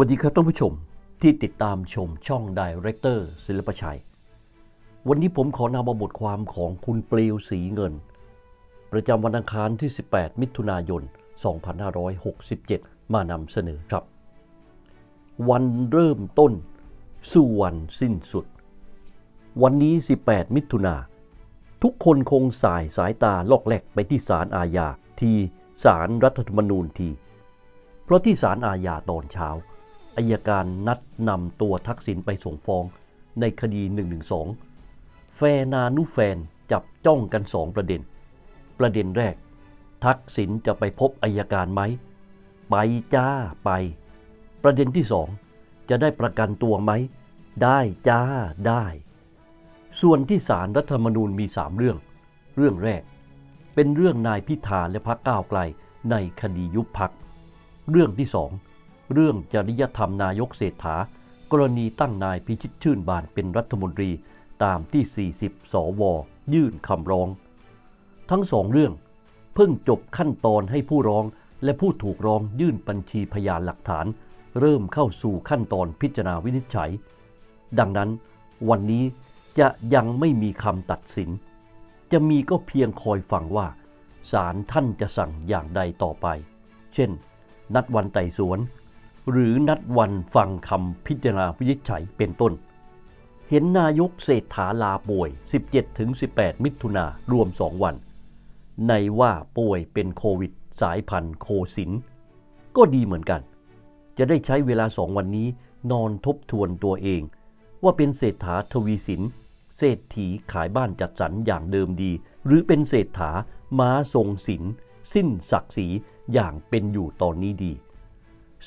วัสดีครับท่านผู้ชมที่ติดตามชมช่องดีเรคเตอร์ศิลปชัย วันนี้ผมขอนำมาบทความของคุณปลิวสีเงิน ประจำวันอังคารที่ 18 มิถุนายน 2567 มานำเสนอครับ วันเริ่มต้น สู่วันสิ้นสุด วันนี้ 18 มิถุนา ทุกคนคงสายสายตาลอกแหลกไปที่ศาลอาญาทีศาลรัฐธรรมนูญที เพราะที่ศาลอาญาตอนเช้า อายการนัดนำตัวทักษิณไปส่งฟ้องในคดี 112 แฟนานุแฟนจับจ้องกันสองประเด็น ประเด็นแรก ทักษิณจะไปพบอายการไหม ไปจ้าไป ประเด็นที่สองจะได้ประกันตัวไหม ได้จ้าได้ ส่วนที่ศาลรัฐธรรมนูญมีสามเรื่อง เรื่องแรก เป็นเรื่องนายพิธาและพักก้าวไกลในคดียุบพัก เรื่องที่สอง เรื่องจริยธรรมนายกเศรษฐา กรณีตั้งนายพิชิตชื่นบานเป็นรัฐมนตรีตามที่ 40 สว ยื่นคำร้อง ทั้งสองเรื่อง เพิ่งจบขั้นตอนให้ผู้ร้องและผู้ถูกร้องยื่นบัญชีพยานหลักฐาน เริ่มเข้าสู่ขั้นตอนพิจารณาวินิจฉัย ดังนั้น วันนี้จะยังไม่มีคำตัดสิน จะมีก็เพียงคอยฟังว่าศาลท่านจะสั่งอย่างใดต่อไป เช่น นัดวันไต่สวน หรือนัดวันฟังคำพิจารณาวินิจฉัยเป็นต้น เห็นนายกเศรษฐาลาป่วย 17-18 มิถุนารวม 2 วัน ในว่าป่วยเป็นโควิดสายพันธุ์โคสิน ก็ดีเหมือนกัน จะได้ใช้เวลาสองวันนี้นอนทบทวนตัวเอง ว่าเป็นเศรษฐาทวีสินเศรษฐีขายบ้านจัดสรรอย่างเดิมดี หรือเป็นเศรษฐาม้าทรงศิลป์สิ้นศักดิ์ศรีอย่างเป็นอยู่ตอนนี้ดี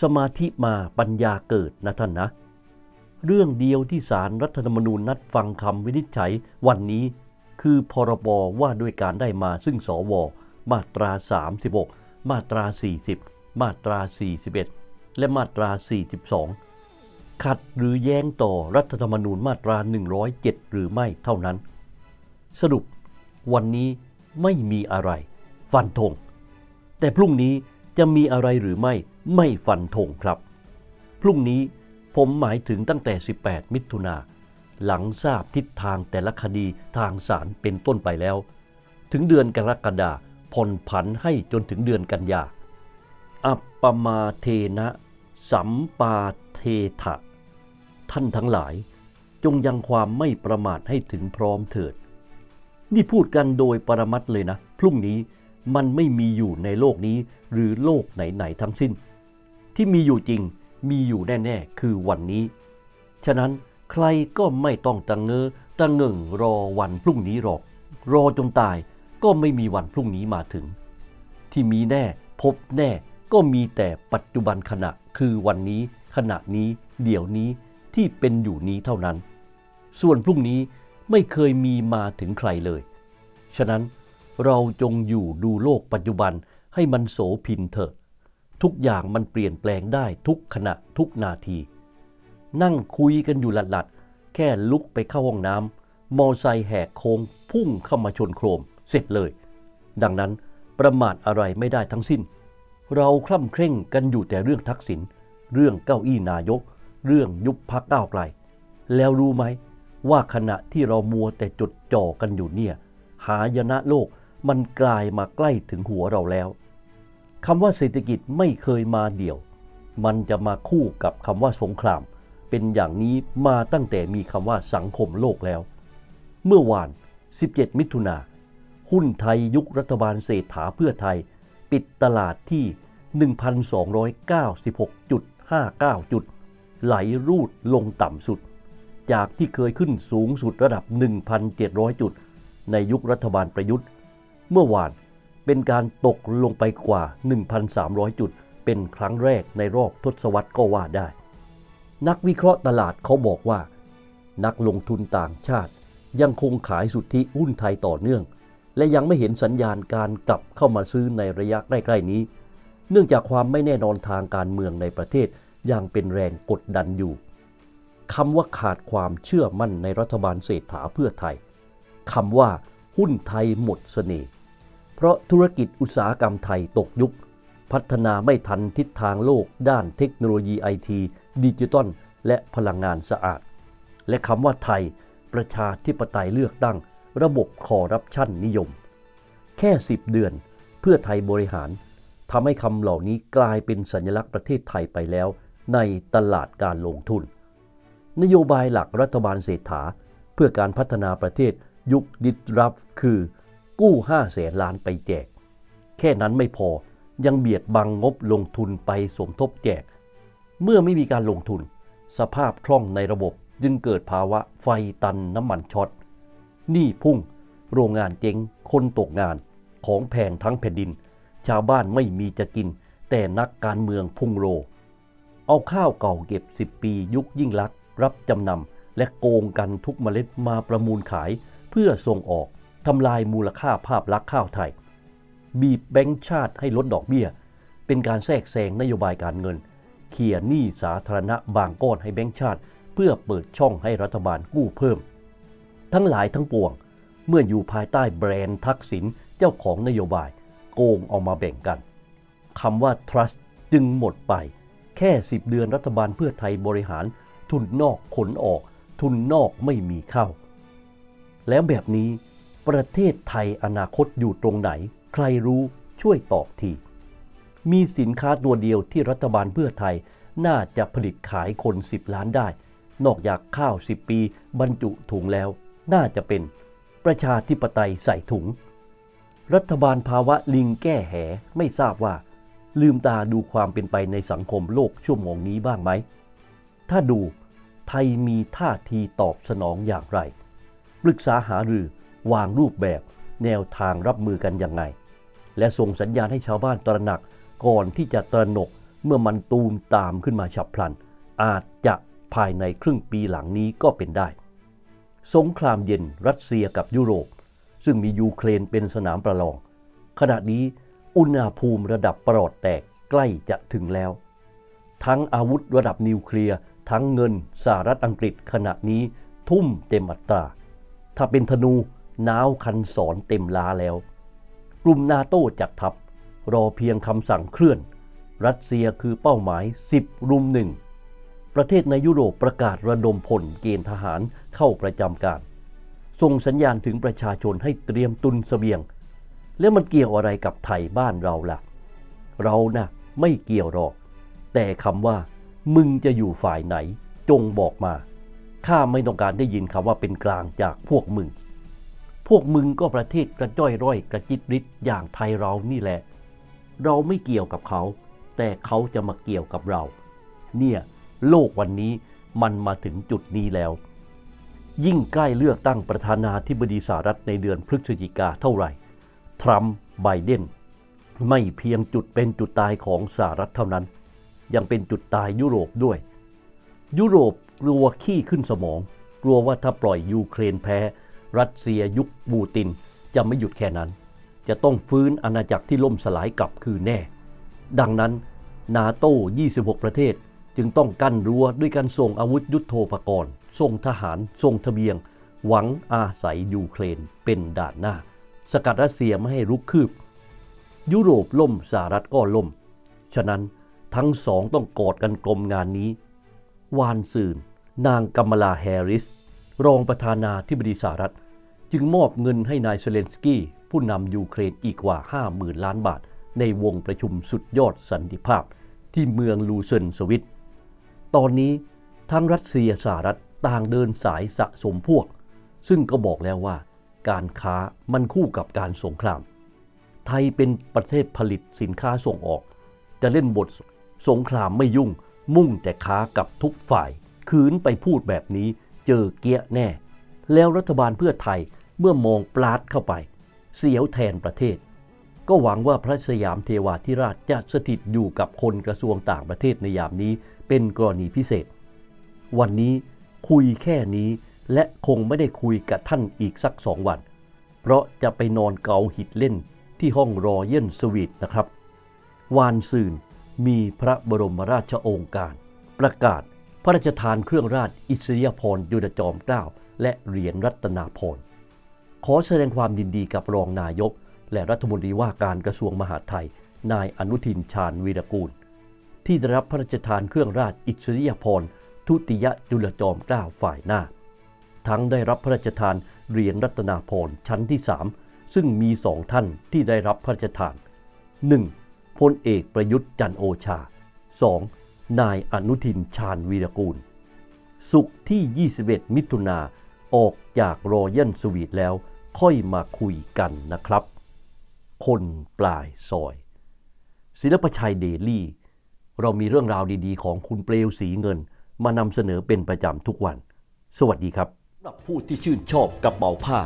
สมาธิมาปัญญาเกิดนะท่านนะ เรื่องเดียวที่สารรัฐธรรมนูญนัดฟังคำวินิจฉัยวันนี้คือพรบว่าด้วยการได้มาซึ่งสว มาตรา 36 มาตรา 40 มาตรา 41 และมาตรา 42 ขัดหรือแย้งต่อรัฐธรรมนูญมาตรา 107 หรือไม่เท่านั้น สรุปวันนี้ไม่มีอะไร ฟันธงแต่พรุ่งนี้ จะมีอะไรหรือไม่ไม่ฟันธงครับ พรุ่งนี้ผมหมายถึงตั้งแต่ 18 มิถุนาหลังทราบทิศทางแต่ละคดีทางศาลเป็นต้นไปแล้ว ถึงเดือนกรกฎาผ่อนผันให้จนถึงเดือนกันยา อัปปมาเทนะ สัมปาเทถะ ท่านทั้งหลาย จงยังความไม่ประมาทให้ถึงพร้อมเถิด นี่พูดกันโดยปรมัตเลยนะ พรุ่งนี้ มันไม่มีอยู่ในโลกนี้หรือโลกไหนๆทั้งสิ้น ที่มีอยู่จริงมีอยู่แน่ๆ คือวันนี้ ฉะนั้นใครก็ไม่ต้องตังเงอตังเงิงรอวันพรุ่งนี้หรอก รอจนตายก็ไม่มีวันพรุ่งนี้มาถึง ที่มีแน่พบแน่ก็มีแต่ปัจจุบันขณะคือวันนี้ ขณะนี้เดี๋ยวนี้ที่เป็นอยู่นี้เท่านั้น ส่วนพรุ่งนี้ไม่เคยมีมาถึงใครเลย ฉะนั้น เราจงอยู่ดูโลกปัจจุบันให้มันโสพินเถอะ ทุกอย่างมันเปลี่ยนแปลงได้ทุกขณะทุกนาที นั่งคุยกันอยู่หลัดๆ แค่ลุกไปเข้าห้องน้ำมอไซค์แหกโค้งพุ่งเข้ามาชนโครม เสร็จเลย ดังนั้นประมาทอะไรไม่ได้ทั้งสิ้น เราคล่ำเคร่งกันอยู่แต่เรื่องทักษิณเรื่องเก้าอี้นายก เรื่องยุบพักก้าวไกล แล้วรู้ไหมว่าขณะที่เรามัวแต่จดจ่อกันอยู่เนี่ย หายนะโลก มันกลายมาใกล้ถึงหัวเราแล้วคำว่าเศรษฐกิจไม่เคยมาเดี่ยว มันจะมาคู่กับคำว่าสงคราม เป็นอย่างนี้มาตั้งแต่มีคำว่าสังคมโลกแล้ว เมื่อวาน 17 มิถุนาหุ้นไทยยุครัฐบาลเศรษฐาเพื่อไทย ปิดตลาดที่ 1,296.59 จุด ไหลรูดลงต่ำสุด จากที่เคยขึ้นสูงสุดระดับ 1,700 จุด ในยุครัฐบาลประยุทธ์ เมื่อวานเป็นการตกลงไปกว่า 1,300 จุด เป็นครั้งแรกในรอบทศวรรษก็ว่าได้ นักวิเคราะห์ตลาดเขาบอกว่า นักลงทุนต่างชาติ ยังคงขายสุทธิหุ้นไทยต่อเนื่อง และยังไม่เห็นสัญญาณการกลับเข้ามาซื้อในระยะใกล้ๆนี้ เนื่องจากความไม่แน่นอนทางการเมืองในประเทศยังเป็นแรงกดดันอยู่คำว่าขาดความเชื่อมั่นในรัฐบาลเศรษฐาเพื่อไทยคำว่าหุ้นไทยหมดเสน่ห์ เพราะธุรกิจอุตสาหกรรมไทยตกยุค พัฒนาไม่ทันทิศทางโลกด้านเทคโนโลยีไอทีดิจิตอลและพลังงานสะอาด และคำว่าไทย ประชาธิปไตยเลือกตั้ง ระบบคอร์รัปชันนิยม แค่ 10 เดือน เพื่อไทยบริหารทำให้คำเหล่านี้กลายเป็นสัญลักษณ์ประเทศไทยไปแล้ว ในตลาดการลงทุน นโยบายหลักรัฐบาลเศรษฐา เพื่อการพัฒนาประเทศยุคดิสรับคือ กู้5แสนล้านไปแจก แค่นั้นไม่พอยังเบียดบังงบลงทุนไปสมทบแจก เมื่อไม่มีการลงทุน สภาพคล่องในระบบจึงเกิดภาวะไฟตันน้ำมันช็อตหนี้พุ่ง โรงงานเจ๊ง คนตกงาน ของแพงทั้งแผ่นดิน ชาวบ้านไม่มีจะกิน แต่นักการเมืองพุ่งโรเอาข้าวเก่าเก็บ 10 ปียุคยิ่งลักษณ์รับจำนำและโกงกันทุกเมล็ดมาประมูลขายเพื่อส่งออก ทำลายมูลค่าภาพลักษณ์ข้าวไทย บีบแบงก์ชาติให้ลดดอกเบี้ย เป็นการแทรกแซงนโยบายการเงิน เขี่ยหนี้สาธารณะบางก้อนให้แบงก์ชาติ เพื่อเปิดช่องให้รัฐบาลกู้เพิ่ม ทั้งหลายทั้งปวง เมื่ออยู่ภายใต้แบรนด์ทักษิณเจ้าของนโยบายโกงเอามาแบ่งกันคำว่า trust จึงหมดไป แค่ 10 เดือนรัฐบาลเพื่อไทยบริหาร ทุนนอกขนออก ทุนนอกไม่มีเข้า แล้วแบบนี้ ประเทศไทยอนาคตอยู่ตรงไหน ใครรู้ช่วยตอบที มีสินค้าตัวเดียวที่รัฐบาลเพื่อไทยน่าจะผลิตขายคน 10 ล้านได้ นอกจากข้าว 10 ปี บรรจุถุงแล้ว น่าจะเป็นประชาธิปไตยใส่ถุง รัฐบาลภาวะลิงแก้แหไม่ทราบว่า ลืมตาดูความเป็นไปในสังคมโลกชั่วโมงนี้บ้างไหม ถ้าดูไทยมีท่าทีตอบสนองอย่างไร ปรึกษาหารือ วางรูปแบบแนวทางรับมือกันยังไง และส่งสัญญาณให้ชาวบ้านตระหนักก่อนที่จะตระหนกเมื่อมันตูมตามขึ้นมาฉับพลัน อาจจะภายในครึ่งปีหลังนี้ก็เป็นได้ สงครามเย็นรัสเซียกับยุโรป ซึ่งมียูเครนเป็นสนามประลอง ขณะนี้อุณหภูมิระดับปลอดแตกใกล้จะถึงแล้ว ทั้งอาวุธระดับนิวเคลียร์ทั้งเงินสหรัฐอังกฤษขณะนี้ทุ่มเต็มอัตรา ถ้าเป็นธนู น้าวคันสอนเต็มล้าแล้ว กลุ่มนาโต้จัดทัพรอเพียงคำสั่งเคลื่อน รัสเซียคือเป้าหมาย 10 รุมหนึ่ง ประเทศในยุโรปประกาศระดมพลเกณฑ์ทหารเข้าประจำการ ส่งสัญญาณถึงประชาชนให้เตรียมตุนเสบียง แล้วมันเกี่ยวอะไรกับไทยบ้านเราล่ะ เรานะ่ะไม่เกี่ยวหรอก แต่คำว่า มึงจะอยู่ฝ่ายไหน จงบอกมา ข้าไม่ต้องการได้ยินคำว่าเป็นกลางจากพวกมึง พวกมึงก็ประเทศกระจ้อยร่อยกระจิตริดอย่างไทยเรานี่แหละ เราไม่เกี่ยวกับเขา แต่เขาจะมาเกี่ยวกับเรา เนี่ยโลกวันนี้มันมาถึงจุดนี้แล้ว ยิ่งใกล้เลือกตั้งประธานาธิบดีสหรัฐในเดือนพฤศจิกาเท่าไหร่ ทรัมป์ไบเดนไม่เพียงจุดเป็นจุดตายของสหรัฐเท่านั้น ยังเป็นจุดตายยุโรปด้วย ยุโรปกลัวขี้ขึ้นสมอง กลัวว่าถ้าปล่อยยูเครนแพ้ รัสเซียยุคบูตินจะไม่หยุดแค่นั้น จะต้องฟื้นอาณาจักรที่ล่มสลายกลับคือแน่ ดังนั้นนาโต้ 26 ประเทศจึงต้องกั้นรั้วด้วยการส่งอาวุธยุโทโธปกรณ์ ส่งทหาร ส่งทะเบียง หวังอาศัยยูเครนเป็นด่านหน้า สกัดรัสเซียไม่ให้รุกคืบ ยุโรปล่มสหรัฐก็ล่ม ฉะนั้นทั้งสองต้องกอดกันกลมงานนี้ วานซืน นางกัมลาแฮริส รองประธานาธิบดีสหรัฐ จึงมอบเงินให้นายเซเลนสกี้ ผู้นำยูเครนอีกกว่า 50,000 ล้านบาท ในวงประชุมสุดยอดสันติภาพ ที่เมืองลูเซนสวิต ตอนนี้ทั้งรัสเซียสหรัฐต่างเดินสายสะสมพวก ซึ่งก็บอกแล้วว่า การค้ามันคู่กับการสงคราม ไทยเป็นประเทศผลิตสินค้าส่งออก จะเล่นบทสงครามไม่ยุ่ง มุ่งแต่ค้ากับทุกฝ่าย คืนไปพูดแบบนี้ เจอเกี้ยแน่ แล้วรัฐบาลเพื่อไทยเมื่อมองปลาดเข้าไป เสียวแทนประเทศ ก็หวังว่าพระสยามเทวาธิราชจะสถิตอยู่กับคนกระทรวงต่างประเทศในยามนี้เป็นกรณีพิเศษ วันนี้คุยแค่นี้และคงไม่ได้คุยกับท่านอีกสักสองวัน เพราะจะไปนอนเกาหิดเล่นที่ห้องรอเย็นสวีทนะครับ วานซืนมีพระบรมราชโองการ ประกาศ พระราชทานเครื่องราชอิสริยาภรยุดจอมเกล้าและเหรียญรัตนาภรขอแสดงความยินดีกับรองนายก และรัฐมนตรีว่าการกระทรวงมหาดไทย นายอนุทินชาญวีรกูล ที่ได้รับพระราชทานเครื่องราชอิสริยาภรทุติยจุลจอมเกล้าฝ่ายหน้า ทั้งได้รับพระราชทานเหรียญรัตนาพรชั้นที่ 3 ซึ่งมีสองท่านที่ได้รับพระราชทาน 1. พลเอกประยุทธ์จันโอชา 2. นายอนุทินชาญวีรกูล สุขที่ 21 มิถุนาออกจากรอยัลสวีทแล้วค่อยมาคุยกันนะครับ คนปลายซอย ศิลปชัยเดลี่ เรามีเรื่องราวดีๆ ของคุณเปลวสีเงิน มานำเสนอเป็นประจำทุกวัน สวัสดีครับสำหรับผู้ที่ชื่นชอบกระเป๋าผ้า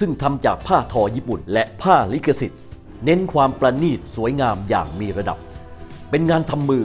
ซึ่งทำจากผ้าทอญี่ปุ่น และผ้าลิขสิทธิ์ เน้นความประณีตสวยงามอย่างมีระดับ เป็นงานทำมือ